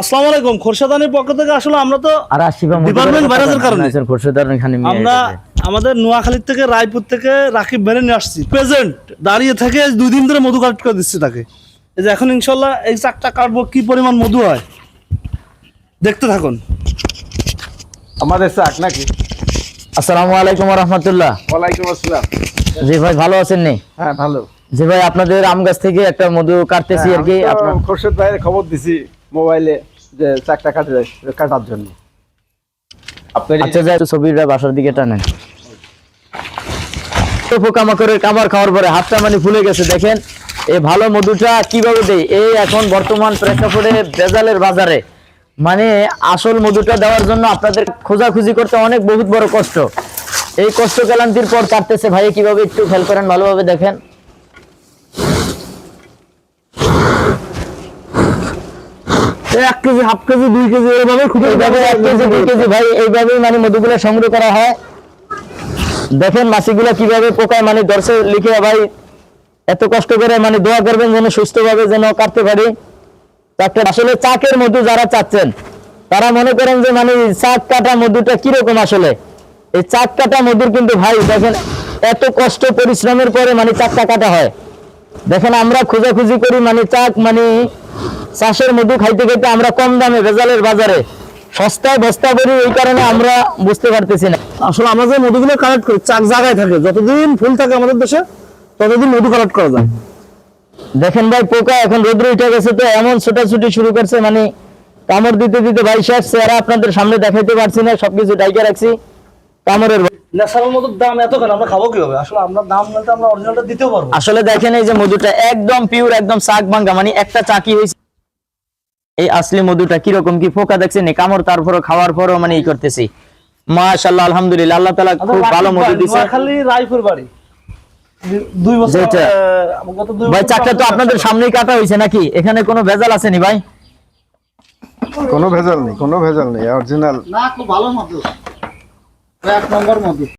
আসসালামু আলাইকুম খোরশেদানির পক্ষ থেকে আসলে আমরা তো Department ভাইরাসের কারণে। খোরশেদার খানি মিয়া আমরা আমাদের নোয়াখালীর থেকে রায়পুর থেকে রাকিব নিয়ে আসছি। প্রেজেন্ট দাঁড়িয়ে থেকে দুই দিন ধরে মধু কালেক্ট করে দিচ্ছি তাকে। এই যে এখন ইনশাল্লাহ এই চাকটা কাটবো কি পরিমাণ মধু হয়? দেখতে থাকুন। আমাদের চাক নাকি? আসসালামু আলাইকুম রহমতুল্লাহ। ওয়ালাইকুম আসসালাম। জি ভাই ভালো আছেন নি? হ্যাঁ ভালো। জি ভাই আপনাদের আম গাছ থেকে একটা মধু কাটতেছি আর কি হ্যাঁ, আপনার খোরশেদ ভাইয়ের খবর দিছি। মোবাইলে যে চাকটা কাটে কাটার জন্য। আচ্ছা যাই ছবিটা বাসার দিকে টানেন। তো পোকামাকড়ের খাবার খাওয়ার পরে হাতটা মানে ফুলে গেছে দেখেন। এই ভালো মধুটা কীভাবে দেই? এই এখন বর্তমান প্রেক্ষাপটে ভেজালের বাজারে। মানে আসল মধুটা দেওয়ার জন্য আপনাদের খোঁজাখুঁজি করতে অনেক বহুত বড় কষ্ট। এই কষ্ট ক্লান্তির পর কাটতেছে। ভাই কীভাবে একটু খেয়াল করেন ভালোভাবে দেখেন। এক কেজি হাফ কেজি দুই কেজি এইভাবে এক কেজি দুই কেজি ভাই এইভাবেই মানে মধুগুলো সংগ্রহ করা হয়। দেখেন মাছিগুলো কীভাবে পোকায় মানে দর্শে লিখে ভাই এত কষ্ট করে মানে দোয়া করবেন যেন সুস্থভাবে যেন কাটতে পারি। আসলে চাকের মধু যারা চাচ্ছেন তারা মনে করেন যে মানে চাক কাটা মধুটা কীরকম আসলে? এই চাক কাটা মধুর কিন্তু ভাই দেখেন এত কষ্ট পরিশ্রমের পরে মানে চাকটা কাটা হয়। দেখেন আমরা খোঁজাখুঁজি করি মানে চাক মানে চাষের মধু খাইতে খাইতে আমরা কম দামে ভেজালের বাজারে সস্তায় বস্তা করি এই কারণে আমরা বুঝতে পারতেছি না। আসলে আমরা যে মধুগুলো কালেক্ট করি চাক জায়গায় থাকে। যতদিন ফুল থাকে আমাদের দেশে ততদিন মধু কালেক্ট করা যায়। দেখেন ভাই পোকা এখন রোদ্র উঠে গেছে তো এমন ছোটাছুটি শুরু করছে মানে কামড় দিতে দিতে ভাই শেষ চেহারা আপনাদের সামনে দেখাইতে পারছি না সবকিছু ডাইকে রাখছি। কামড়ের। ন্যাচারাল মধুর দাম এত কেন? আমরা খাব কীভাবে? আসলে আমরা দাম নিতে আমরা অরিজিনালটা দিতেও পারব। আসলে দেখেন এই যে মধুটা একদম পিওর একদম শাক ভাঙ্গা মানে একটা চাকি হয়েছে এই আসলি মধুটা কীরকম কি পোকা দেখছেন কামড় তারপরও খাওয়ার পরও মানে ই করতেছি। মাশাল্লাহ আলহামদুলিল্লাহ আল্লাহ তালা খুব ভালো মধু দিছে। নোয়াখালী রায়পুর বাড়ি। দুই বছর যেটা। আহ, গত দুই ভাই চাকটা তো আপনাদের সামনেই কাটা হয়েছে নাকি? এখানে কোনো ভেজাল আসেনি ভাই? কোনো ভেজাল নেই কোনো ভেজাল নেই অরিজিনাল না খুব ভালো মধু। এক নম্বর মধু